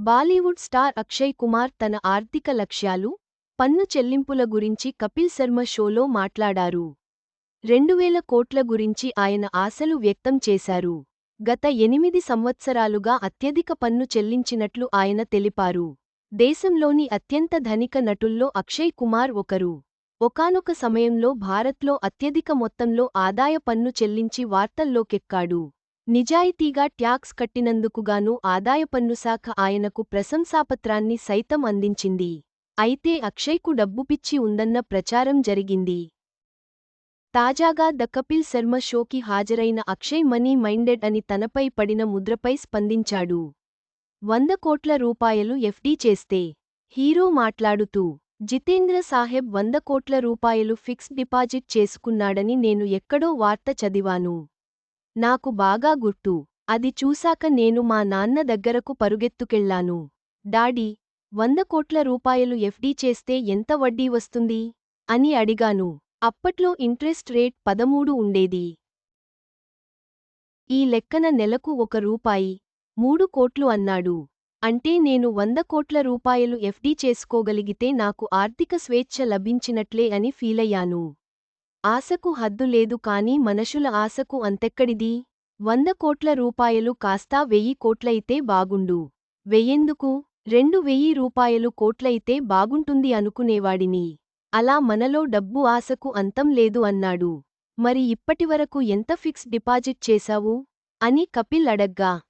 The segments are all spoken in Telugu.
బాలీవుడ్ స్టార్ అక్షయ్ కుమార్ తన ఆర్థిక లక్ష్యాలు పన్ను చెల్లింపుల గురించి కపిల్ శర్మ షోలో మాట్లాడారు. రెండువేల కోట్ల గురించి ఆయన ఆశలు వ్యక్తం చేశారు. గత ఎనిమిది సంవత్సరాలుగా అత్యధిక పన్ను చెల్లించినట్లు ఆయన తెలిపారు. దేశంలోని అత్యంత ధనిక నటుల్లో అక్షయ్ కుమార్ ఒకరు. ఒకానొక సమయంలో భారత్లో అత్యధిక మొత్తంలో ఆదాయ పన్ను చెల్లించి వార్తల్లోకెక్కాడు. నిజాయితీగా ట్యాక్స్ కట్టినందుకుగాను ఆదాయపన్నుశాఖ శాఖ ఆయనకు ప్రశంసాపత్రాన్ని సైతం అందించింది. అయితే అక్షయ్కు డబ్బు పిచ్చి ఉందన్న ప్రచారం జరిగింది. తాజాగా ద కపిల్ శర్మ షోకి హాజరైన అక్షయ్ మనీ మైండెడ్ అని తనపై పడిన ముద్రపై స్పందించాడు. వంద కోట్ల రూపాయలు ఎఫ్డీ చేస్తే హీరో మాట్లాడుతూ జితేంద్ర సాహెబ్ వంద కోట్ల రూపాయలు ఫిక్స్ డిపాజిట్ చేసుకున్నాడని నేను ఎక్కడో వార్త చదివాను. నాకు బాగా గుర్తు. అది చూశాక నేను మా నాన్న దగ్గరకు పరుగెత్తుకెళ్ళాను డాడీ వంద కోట్ల రూపాయలు ఎఫ్డీ చేస్తే ఎంత వడ్డీ వస్తుంది? అని అడిగాను. అప్పట్లో ఇంట్రెస్ట్ రేట్ పదమూడు ఉండేది. ఈ లెక్కన నెలకు ఒక రూపాయి. మూడు కోట్లు అన్నాడు. అంటే నేను వంద కోట్ల రూపాయలు ఎఫ్డీ చేసుకోగలిగితే నాకు ఆర్థిక స్వేచ్ఛ లభించినట్లే అని ఫీలయ్యాను. ఆశకు హద్దు లేదు కాని మనుషుల ఆశకు అంతెక్కడిది? వంద కోట్ల రూపాయలు కాస్తా వెయ్యి కోట్లయితే బాగుండు. వెయ్యెందుకు? రెండు వెయ్యి రూపాయలు కోట్లయితే బాగుంటుంది అనుకునేవాడిని. అలా మనలో డబ్బు ఆశకు అంతం లేదు అన్నాడు. మరి ఇప్పటివరకు ఎంత ఫిక్స్ డిపాజిట్ చేశావు? అని కపిల్ అడగ్గా.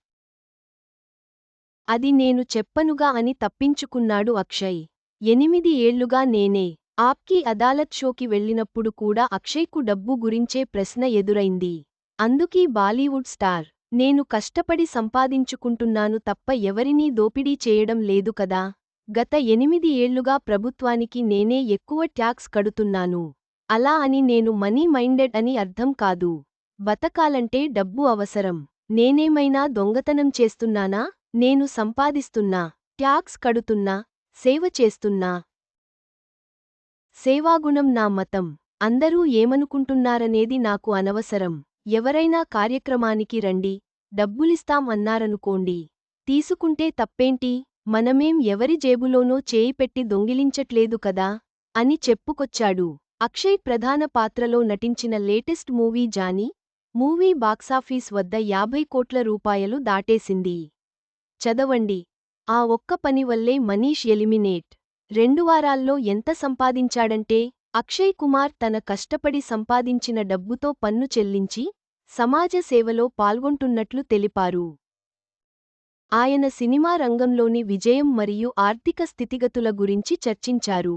అది నేను చెప్పనుగా అని తప్పించుకున్నాడు అక్షయ్. ఎనిమిది ఏళ్ళుగా నేనే. ఆప్కి అదాలత్ షోకి వెళ్ళినప్పుడు కూడా అక్షయ్కు డబ్బు గురించే ప్రశ్న ఎదురైంది. అందుకీ బాలీవుడ్ స్టార్ నేను కష్టపడి సంపాదించుకుంటున్నాను తప్ప ఎవరినీ దోపిడీ చేయడం లేదు కదా. గత ఎనిమిది ఏళ్ళుగా ప్రభుత్వానికి నేనే ఎక్కువ ట్యాక్స్ కడుతున్నాను. అలా అని నేను మనీ మైండెడ్ అని అర్థం కాదు. బతకాలంటే డబ్బు అవసరం. నేనేమైనా దొంగతనం చేస్తున్నానా? నేను సంపాదిస్తున్నా ట్యాక్స్ కడుతున్నా సేవ చేస్తున్నా సేవాగుణం నా మతం. అందరూ ఏమనుకుంటున్నారనేది నాకు అనవసరం. ఎవరైనా కార్యక్రమానికి రండి డబ్బులిస్తాం అన్నారనుకోండి. తీసుకుంటే తప్పేంటి? మనమేం ఎవరి జేబులోనో చేయి పెట్టి దొంగిలించట్లేదు కదా? అని చెప్పుకొచ్చాడు. అక్షయ్ ప్రధాన పాత్రలో నటించిన latest movie Johnny movie box office వద్ద యాభై కోట్ల రూపాయలు దాటేసింది. చదవండి. ఆ ఒక్క పని వల్లే మనీష్ ఎలిమినేట్. రెండు వారాల్లో ఎంత సంపాదించాడంటే అక్షయ్ కుమార్ తన కష్టపడి సంపాదించిన డబ్బుతో పన్ను చెల్లించి సమాజ సేవలో పాల్గొంటున్నట్లు తెలిపారు. ఆయన సినిమా రంగంలోని విజయం మరియు ఆర్థిక స్థితిగతుల గురించి చర్చించారు.